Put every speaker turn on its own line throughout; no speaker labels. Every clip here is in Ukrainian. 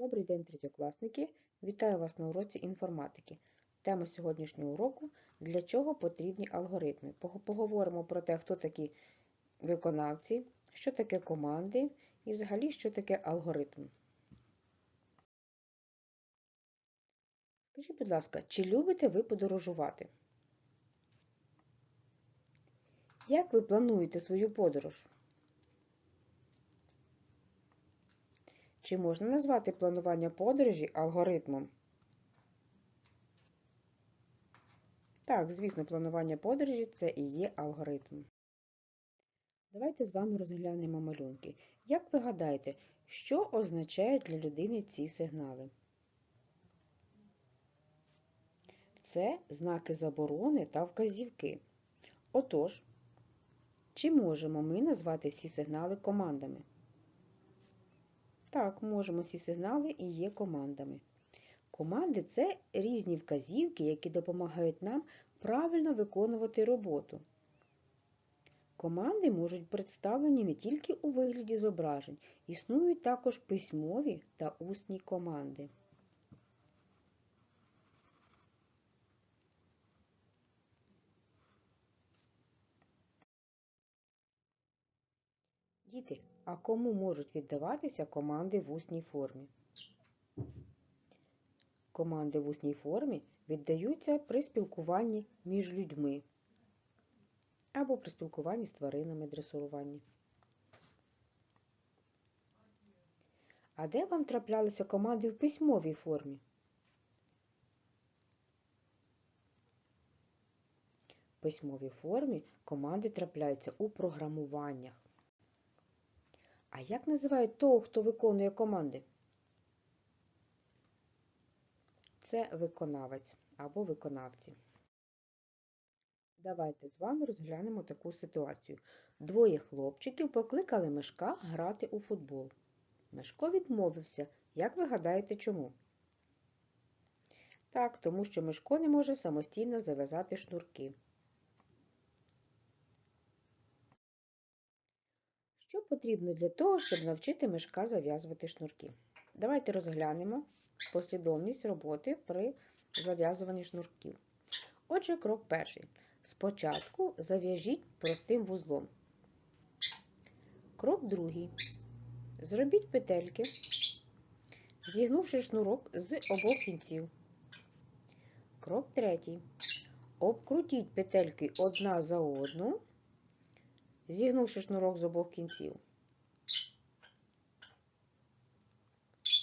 Добрий день, третьокласники! Вітаю вас на уроці інформатики. Тема сьогоднішнього уроку для чого потрібні алгоритми. Поговоримо про те, хто такі виконавці, що таке команди і взагалі, що таке алгоритм. Скажіть, будь ласка, чи любите ви подорожувати? Як ви плануєте свою подорож? Чи можна назвати планування подорожі алгоритмом? Так, звісно, планування подорожі це і є алгоритм. Давайте з вами розглянемо малюнки. Як ви гадаєте, що означають для людини ці сигнали? Це знаки заборони та вказівки. Отож, чи можемо ми назвати ці сигнали командами? Так, можемо ці сигнали і є командами. Команди це різні вказівки, які допомагають нам правильно виконувати роботу. Команди можуть представлені не тільки у вигляді зображень, існують також письмові та усні команди. Діти, а кому можуть віддаватися команди в усній формі? Команди в усній формі віддаються при спілкуванні між людьми або при спілкуванні з тваринами дресуруванні. А де вам траплялися команди в письмовій формі? В письмовій формі команди трапляються у програмуваннях. А як називають того, хто виконує команди? Це виконавець або виконавці. Давайте з вами розглянемо таку ситуацію. Двоє хлопчиків покликали Мишка грати у футбол. Мишко відмовився. Як ви гадаєте, чому? Так, тому що Мишко не може самостійно зав'язати шнурки. Що потрібно для того, щоб навчити мишка зав'язувати шнурки? Давайте розглянемо послідовність роботи при зав'язуванні шнурків. Отже, крок перший. Спочатку зав'яжіть простим вузлом. Крок другий. Зробіть петельки, зігнувши шнурок з обох кінців. Крок третій. Обкрутіть петельки одна за одну, зігнувши шнурок з обох кінців.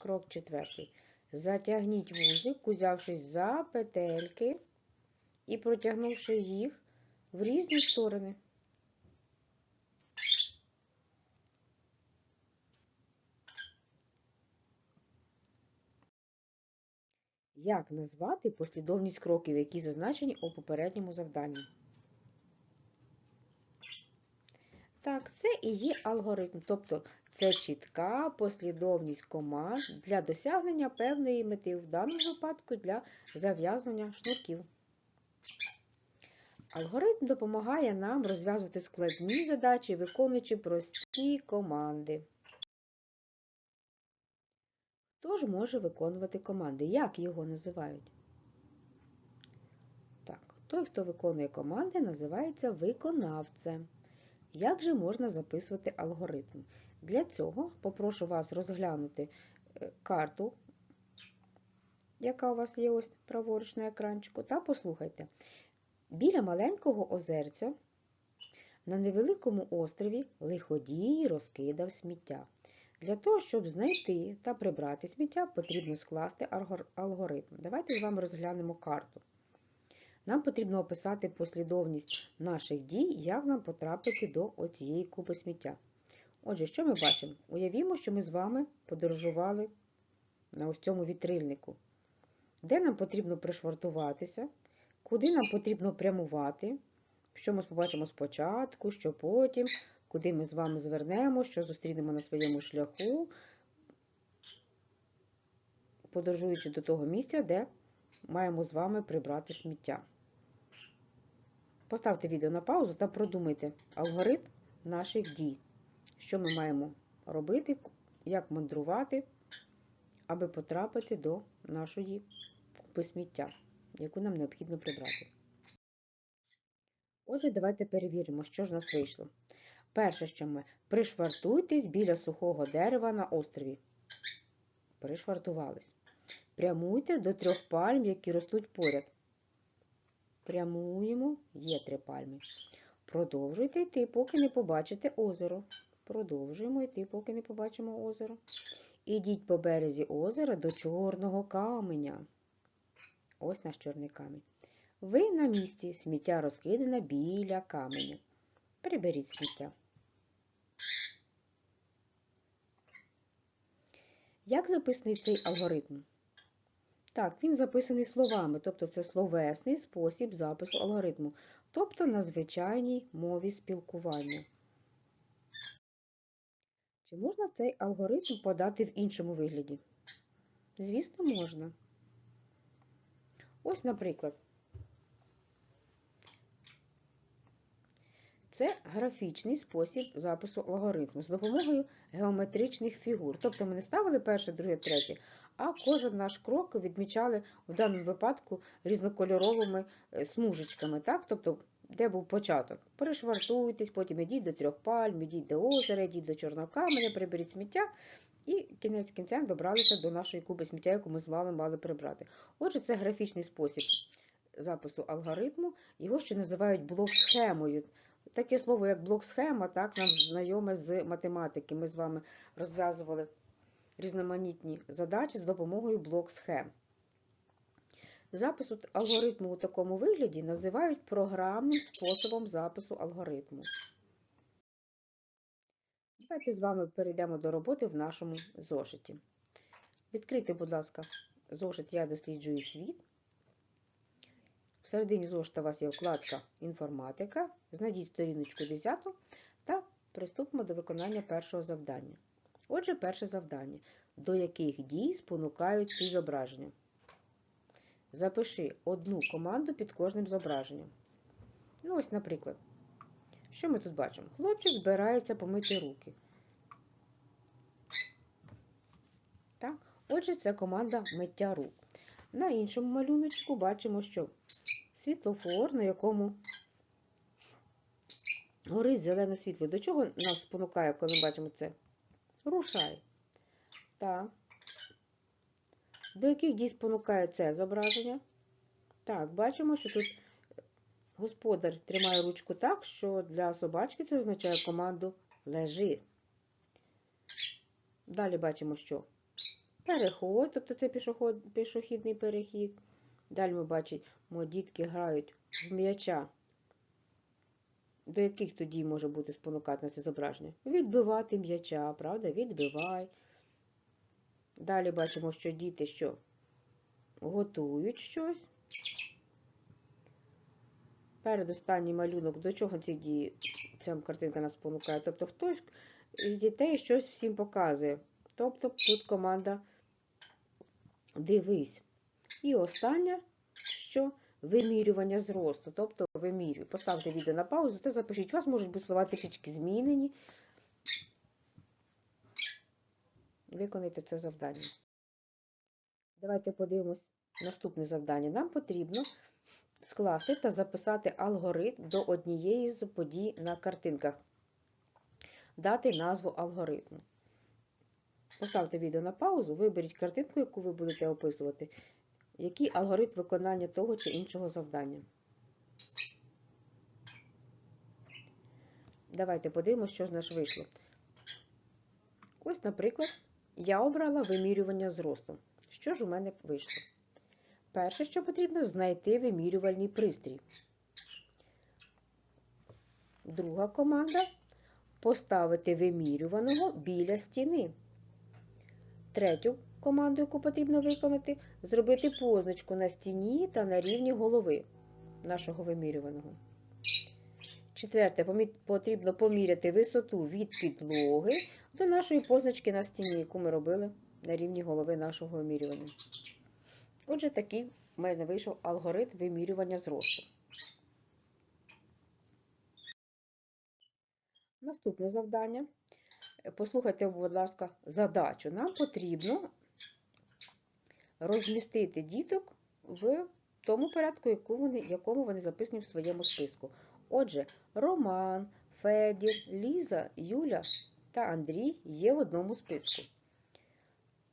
Крок четвертий. Затягніть вузик, узявшись за петельки і протягнувши їх в різні сторони. Як назвати послідовність кроків, які зазначені у попередньому завданні? Так, це і є алгоритм, тобто це чітка послідовність команд для досягнення певної мети, в даному випадку для зав'язування шнурків. Алгоритм допомагає нам розв'язувати складні задачі, виконуючи прості команди. Хто ж може виконувати команди? Як його називають? Так, той, хто виконує команди, називається виконавцем. Як же можна записувати алгоритм? Для цього попрошу вас розглянути е, карту, яка у вас є ось праворуч на екранчику, та послухайте. Біля маленького озерця на невеликому острові лиходій розкидав сміття. Для того, щоб знайти та прибрати сміття, потрібно скласти алгоритм. Давайте з вами розглянемо карту. Нам потрібно описати послідовність наших дій, як нам потрапити до оцієї купи сміття. Отже, що ми бачимо? Уявімо, що ми з вами подорожували на ось цьому вітрильнику. Де нам потрібно пришвартуватися, куди нам потрібно прямувати, що ми побачимо спочатку, що потім, куди ми з вами звернемо, що зустрінемо на своєму шляху, подорожуючи до того місця, де маємо з вами прибрати сміття. Поставте відео на паузу та продумайте алгоритм наших дій, що ми маємо робити, як мандрувати аби потрапити до нашої купи сміття, яку нам необхідно прибрати. Отже, давайте перевіримо, що ж нас вийшло. Перше, що ми пришвартуйтесь біля сухого дерева на острові. Пришвартувались. Прямуйте до трьох пальм, які ростуть поряд. Прямуємо, є три пальми. Продовжуйте йти, поки не побачите озеро. Продовжуємо йти, поки не побачимо озеро. Ідіть по березі озера до чорного каменя. Ось наш чорний камінь. Ви на місці, сміття розкидане біля каменя. Приберіть сміття. Як записаний цей алгоритм? Так, він записаний словами, тобто це словесний спосіб запису алгоритму, тобто на звичайній мові спілкування. Чи можна цей алгоритм подати в іншому вигляді? Звісно, можна. Ось, наприклад, це графічний спосіб запису алгоритму з допомогою геометричних фігур. Тобто ми не ставили перше, друге, третє, а кожен наш крок відмічали в даному випадку різнокольоровими е, смужечками. Так? Тобто, де був початок? Перешвартуйтесь, потім ідіть до трьох пальм, ідіть до озера, ідіть до чорного каменя, приберіть сміття. І кінець кінцем добралися до нашої куби сміття, яку ми з вами мали прибрати. Отже, це графічний спосіб запису алгоритму. Його ще називають блок-схемою. Таке слово, як блок-схема, так, нам знайоме з математики. Ми з вами розв'язували різноманітні задачі з допомогою блок-схем. Запис алгоритму у такому вигляді називають програмним способом запису алгоритму. Давайте з вами перейдемо до роботи в нашому зошиті. Відкрийте, будь ласка, зошит Я досліджую світ. Всередині зошита у вас є вкладка Інформатика. Знайдіть сторіночку 10 та приступимо до виконання першого завдання. Отже, перше завдання. До яких дій спонукають ці зображення? Запиши одну команду під кожним зображенням. Ну, ось, наприклад, що ми тут бачимо? Хлопчик збирається помити руки. Так? Отже, це команда миття рук. На іншому малюночку бачимо, що світлофор, на якому горить зелене світло. До чого нас спонукає, коли ми бачимо це? Рушай. Так. До яких дій спонукає це зображення? Так, бачимо, що тут господар тримає ручку так, що для собачки це означає команду лежи. Далі бачимо, що переход, тобто це пішоход, пішохідний перехід. Далі ми бачимо, дітки грають в м'яча. До яких тоді може бути спонукати це зображення? Відбивати м'яча, правда? Відбивай. Далі бачимо, що діти що? Готують щось. Передостанній малюнок, до чого ці дії, ця картинка нас спонукає? Тобто хтось з дітей щось всім показує. Тобто тут команда дивись. І останнє, що вимірювання зросту. Тобто вимірюю. Поставте відео на паузу та запишіть. У вас можуть бути слова трішечки змінені. Виконайте це завдання. Давайте подивимось наступне завдання. Нам потрібно скласти та записати алгоритм до однієї з подій на картинках. Дати назву алгоритму. Поставте відео на паузу, виберіть картинку, яку ви будете описувати, який алгоритм виконання того чи іншого завдання. Давайте подивимося, що ж наш вийшло. Ось, наприклад, я обрала вимірювання зросту. Що ж у мене вийшло? Перше, що потрібно, знайти вимірювальний пристрій. Друга команда поставити вимірюваного біля стіни. Третю команду, яку потрібно виконати, зробити позначку на стіні та на рівні голови нашого вимірюваного. Четверте, потрібно поміряти висоту від підлоги до нашої позначки на стіні, яку ми робили на рівні голови нашого вимірювання. Отже, такий в мене вийшов алгоритм вимірювання зросту. Наступне завдання. Послухайте, будь ласка, задачу. Нам потрібно розмістити діток в тому порядку, якому вони записані в своєму списку. Отже, Роман, Федір, Ліза, Юля та Андрій є в одному списку.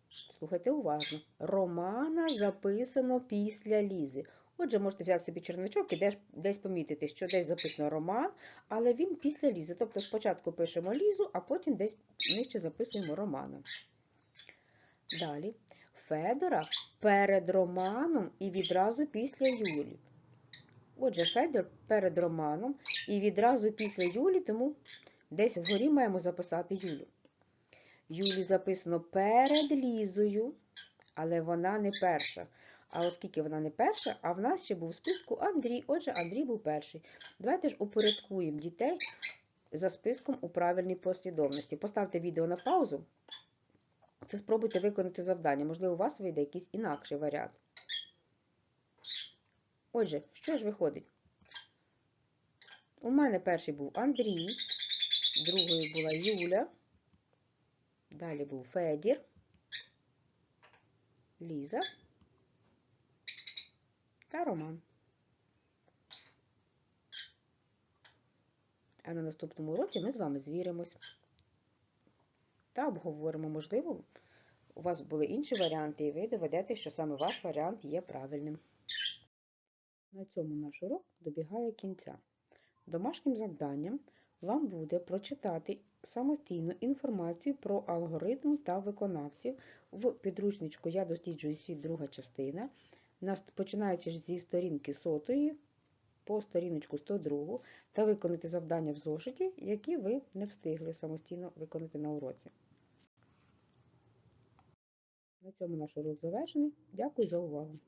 Слухайте уважно. Романа записано після Лізи. Отже, можете взяти собі черновичок і десь, помітити, що десь записано Роман, але він після Лізи. Тобто спочатку пишемо Лізу, а потім десь нижче записуємо Романа. Далі. Федора перед Романом і відразу після Юлі. Отже, Федор перед Романом і відразу після Юлі, тому десь вгорі маємо записати Юлю. Юлі записано перед Лізою, але вона не перша. А оскільки вона не перша, а в нас ще був в списку Андрій. Отже, Андрій був перший. Давайте ж упорядкуємо дітей за списком у правильній послідовності. Поставте відео на паузу та спробуйте виконати завдання. Можливо, у вас вийде якийсь інакший варіант. Отже, що ж виходить? У мене перший був Андрій, другою була Юля, далі був Федір, Ліза та Роман. А на наступному уроці ми з вами звіримось та обговоримо. Можливо, у вас були інші варіанти, і ви доведете, що саме ваш варіант є правильним. На цьому наш урок добігає кінця. Домашнім завданням вам буде прочитати самостійно інформацію про алгоритм та виконавців в підручничку Я досліджую світ, друга частина, починаючи зі сторінки сотої по сторіночку 102 та виконати завдання в зошиті, які ви не встигли самостійно виконати на уроці. На цьому наш урок завершений. Дякую за увагу!